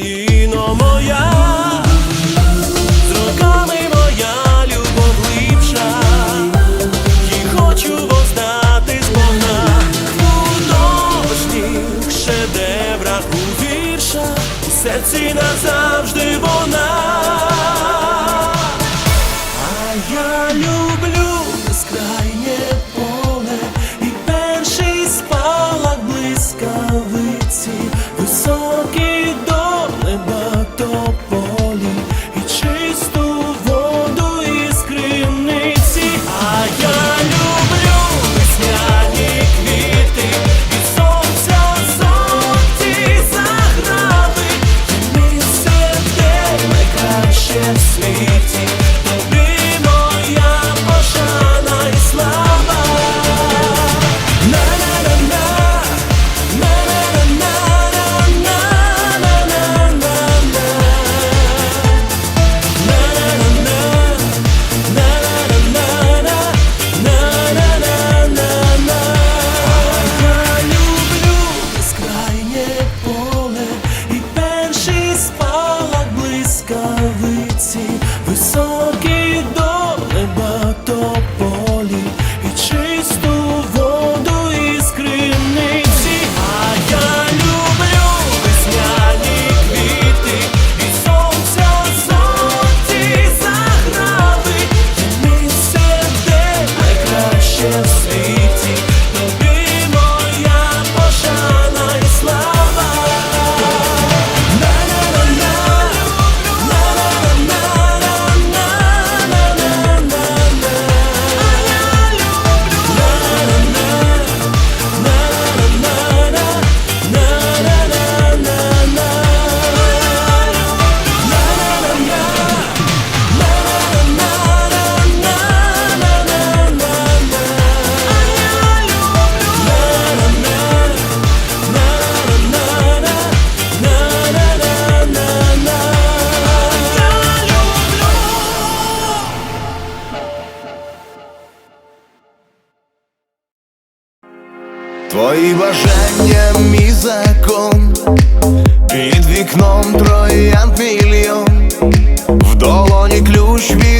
Україно моя, з руками моя любов глибша, і хочу воздати збога у дошніх шедеврах у віршах, у серці назавжди вона. високий до. і бажання мій закон, під вікном троянд мільйон, в долоні ключ від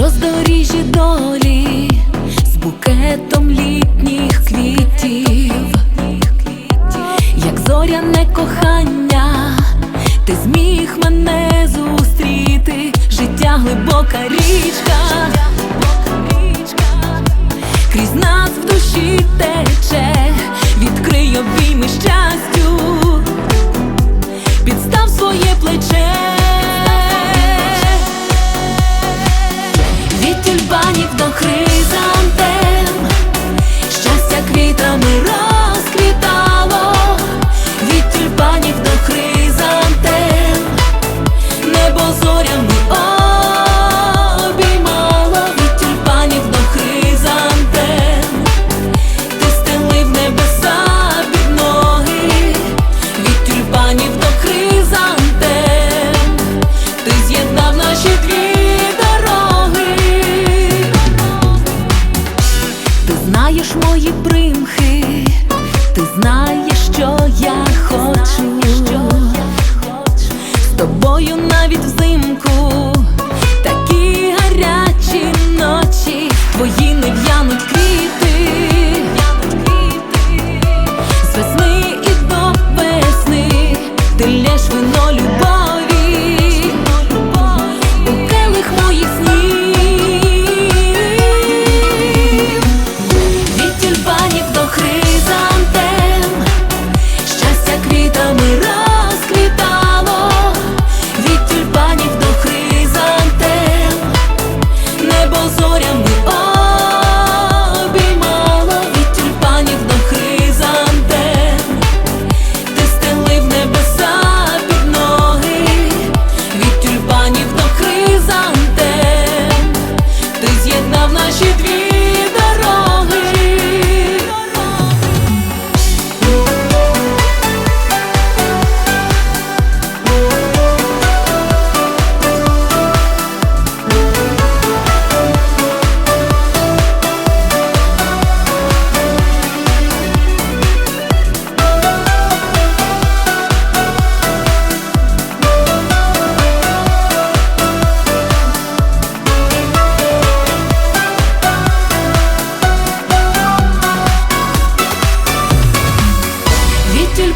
роздоріжжі долі з букетом літніх квітів, як зоряне кохання, ти зміг мене зустріти, життя глибока річка, крізь нас в душі тече, відкрий обійми щастю, підстав своє плече.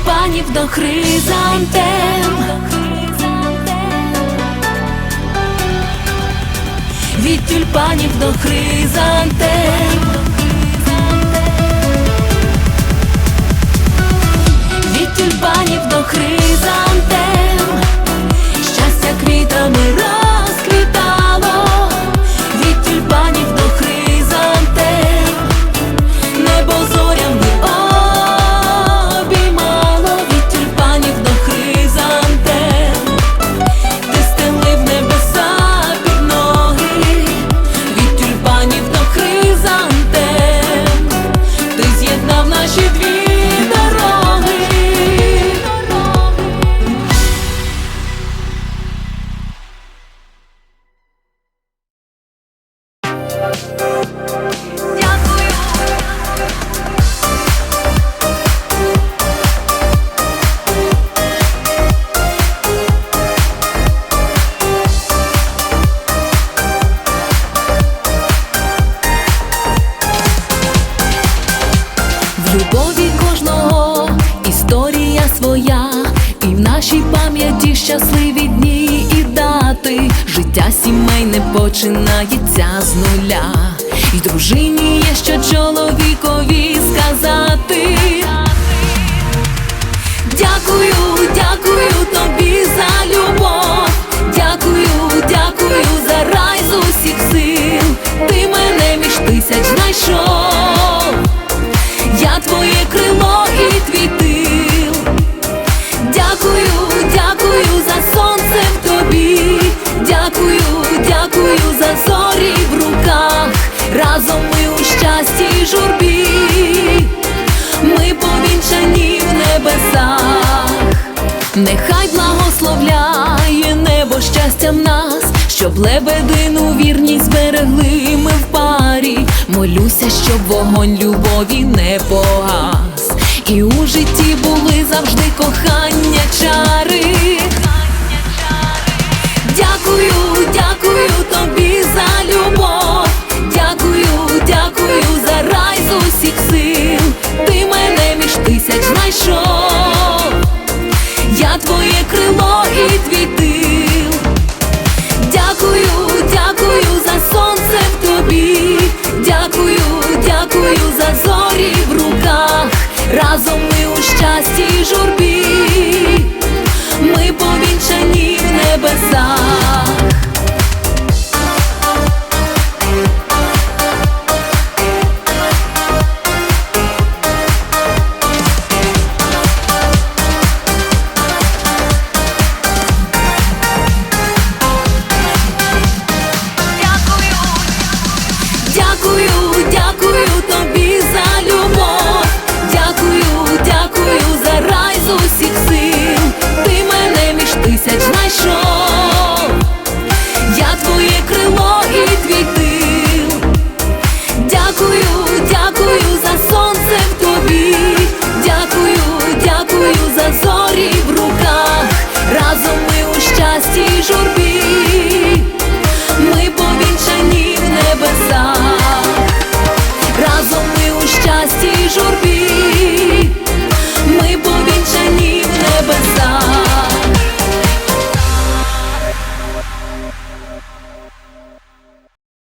тюльпанів до хризантем від тюльпанів до хризантем від тюльпанів до хризантем щастя квітами. нашій пам'яті щасливі дні і дати життя сімейне починається з нуля, І дружині є що чоловікові сказати. Дякую, дякую тобі за любов, дякую, дякую за рай з усіх сил. Ти мене між тисяч знайшов, я твоє крило. нещастій журбі, ми повінчані в небесах, нехай благословляє небо щастям нас, щоб лебедину вірність берегли ми в парі. Молюся, щоб вогонь любові не погас, і у житті були завжди кохання чари. Знайшов. Я твоє крило і твій тил. Дякую, дякую за сонце в тобі. Дякую, дякую за зорі в руках. Разом ми у щасті журбі.